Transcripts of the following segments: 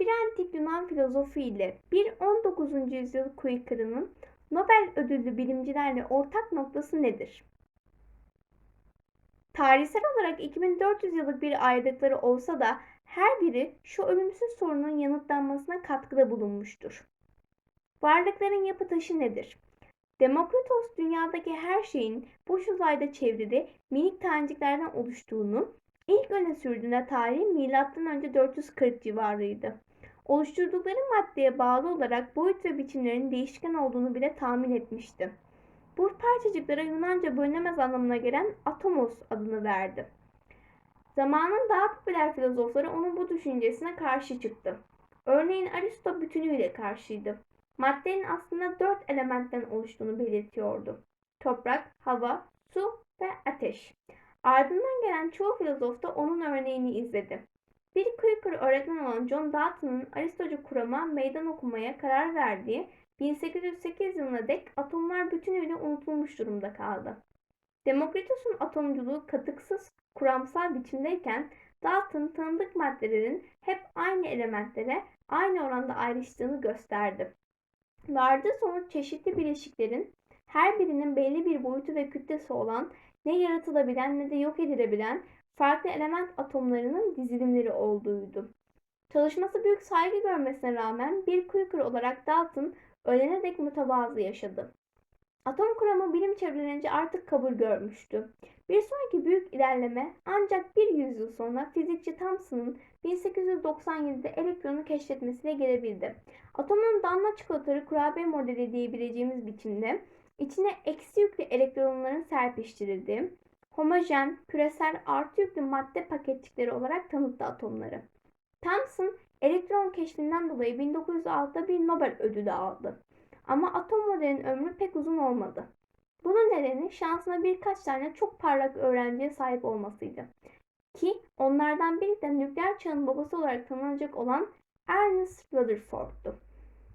bir antik Yunan filozofu ile bir 19. yüzyıl Quaker'ının Nobel ödüllü bilimcilerle ortak noktası nedir? Tarihsel olarak 2400 yıllık bir ayrılıkları olsa da her biri şu ölümsüz sorunun yanıtlanmasına katkıda bulunmuştur. Varlıkların yapı taşı nedir? Demokritos dünyadaki her şeyin boş uzayda çevrili minik taneciklerden oluştuğunu ilk öne sürdüğünde tarih M.Ö. 440 civarıydı. Oluşturdukları maddeye bağlı olarak boyut ve biçimlerin değişken olduğunu bile tahmin etmişti. Bu parçacıklara Yunanca bölünemez anlamına gelen atomos adını verdi. Zamanın daha popüler filozofları onun bu düşüncesine karşı çıktı. Örneğin Aristo bütünüyle karşıydı. Maddenin aslında dört elementten oluştuğunu belirtiyordu. Toprak, hava, su ve ateş. Ardından gelen çoğu filozof da onun örneğini izledi. Bir Quaker öğretmen olan John Dalton'ın Aristocu kurama meydan okumaya karar verdiği 1808 yılına dek atomlar bütünüyle unutulmuş durumda kaldı. Demokritos'un atomculuğu katıksız, kuramsal biçimdeyken Dalton tanıdık maddelerin hep aynı elementlere aynı oranda ayrıştığını gösterdi. Vardığı sonuç çeşitli bileşiklerin her birinin belli bir boyutu ve kütlesi olan ne yaratılabilen ne de yok edilebilen farklı element atomlarının dizilimleri olduğuydu. Çalışması büyük saygı görmesine rağmen bir Quaker olarak Dalton ölene dek mütevazı yaşadı. Atom kuramı bilim çevrelerince artık kabul görmüştü. Bir sonraki büyük ilerleme ancak bir yüzyıl sonra fizikçi Thomson'ın 1897'de elektronu keşfetmesiyle gelebildi. Atomun damla çikolatalı kurabiye modeli diyebileceğimiz biçimde içine eksi yüklü elektronların serpiştirildiği, homojen, küresel artı yüklü madde paketçikleri olarak tanıttı atomları. Thomson elektron keşfinden dolayı 1906'da bir Nobel ödülü aldı. Ama atom modelinin ömrü pek uzun olmadı. Bunun nedeni şansına birkaç tane çok parlak öğrenciye sahip olmasıydı. Ki onlardan biri de nükleer çağın babası olarak tanınacak olan Ernest Rutherford'tu.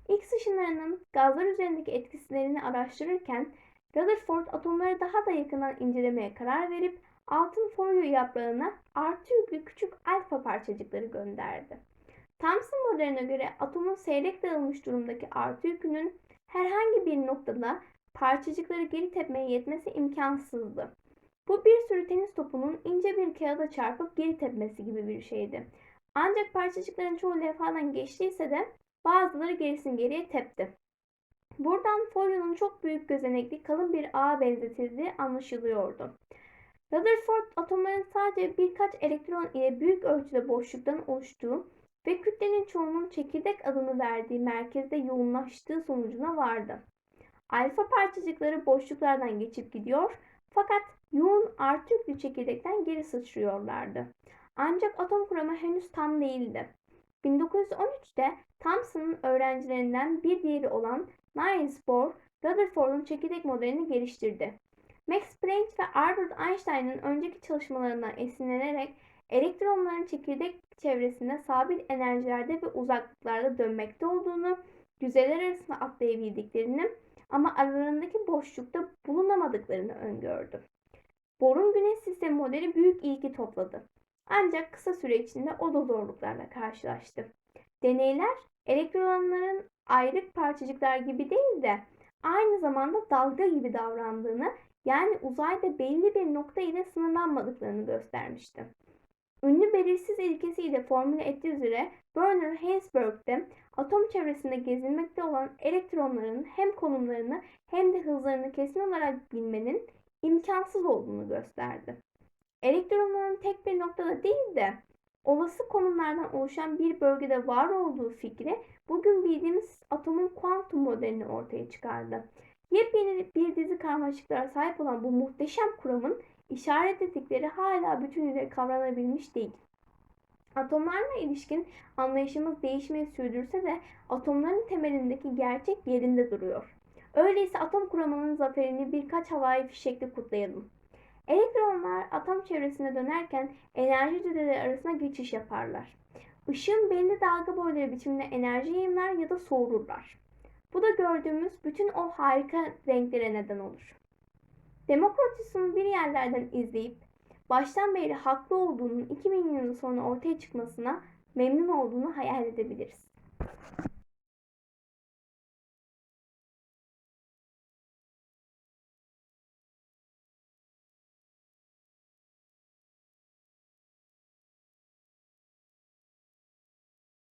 X ışınlarının gazlar üzerindeki etkislerini araştırırken Rutherford atomları daha da yakından incelemeye karar verip altın folyo yaprağına artı yüklü küçük alfa parçacıkları gönderdi. Thomson modeline göre atomun seyrek dağılmış durumdaki artı yükünün herhangi bir noktada parçacıkları geri tepmeye yetmesi imkansızdı. Bu bir sürü tenis topunun ince bir kağıda çarpıp geri tepmesi gibi bir şeydi. Ancak parçacıkların çoğu levhadan geçtiyse de bazıları gerisin geriye tepti. Buradan folyonun çok büyük gözenekli kalın bir ağa benzetildiği anlaşılıyordu. Rutherford atomların sadece birkaç elektron ile büyük ölçüde boşluktan oluştuğu ve kütlenin çoğunun çekirdek adını verdiği merkezde yoğunlaştığı sonucuna vardı. Alfa parçacıkları boşluklardan geçip gidiyor fakat yoğun artı yüklü çekirdekten geri sıçrıyorlardı. Ancak atom kuramı henüz tam değildi. 1913'te Thomson'ın öğrencilerinden bir diğeri olan Bohr, Rutherford'un çekirdek modelini geliştirdi. Max Planck ve Albert Einstein'ın önceki çalışmalarından esinlenerek elektronların çekirdek çevresinde sabit enerjilerde ve uzaklıklarda dönmekte olduğunu, yüzeyler arasında atlayabildiklerini ama aralarındaki boşlukta bulunamadıklarını öngördü. Bohr'un güneş sistemi modeli büyük ilgi topladı. Ancak kısa süre içinde o da zorluklarla karşılaştı. Deneyler elektronların ayrık parçacıklar gibi değil de aynı zamanda dalga gibi davrandığını yani uzayda belli bir nokta ile sınırlanmadıklarını göstermişti. Ünlü belirsiz ilkesiyle formüle ettiği üzere Werner Heisenberg'de atom çevresinde gezinmekte olan elektronların hem konumlarını hem de hızlarını kesin olarak bilmenin imkansız olduğunu gösterdi. Elektronların tek bir noktada değil de olası konumlardan oluşan bir bölgede var olduğu fikri bugün bildiğimiz atomun kuantum modelini ortaya çıkardı. Yepyeni bir dizi karmaşıklara sahip olan bu muhteşem kuramın işaret ettikleri hala bütünüyle kavranabilmiş değil. Atomlarla ilişkin anlayışımız değişmeyi sürdürse de atomların temelindeki gerçek yerinde duruyor. Öyleyse atom kuramının zaferini birkaç havai fişekle kutlayalım. Elektronlar atom çevresinde dönerken enerji düzeyleri arasında geçiş yaparlar. Işığın belli dalga boyları biçiminde enerji yayımlar ya da soğururlar. Bu da gördüğümüz bütün o harika renklere neden olur. Demokritus'un bir yerlerden izleyip baştan beri haklı olduğunun 2000 yıl sonra ortaya çıkmasına memnun olduğunu hayal edebiliriz.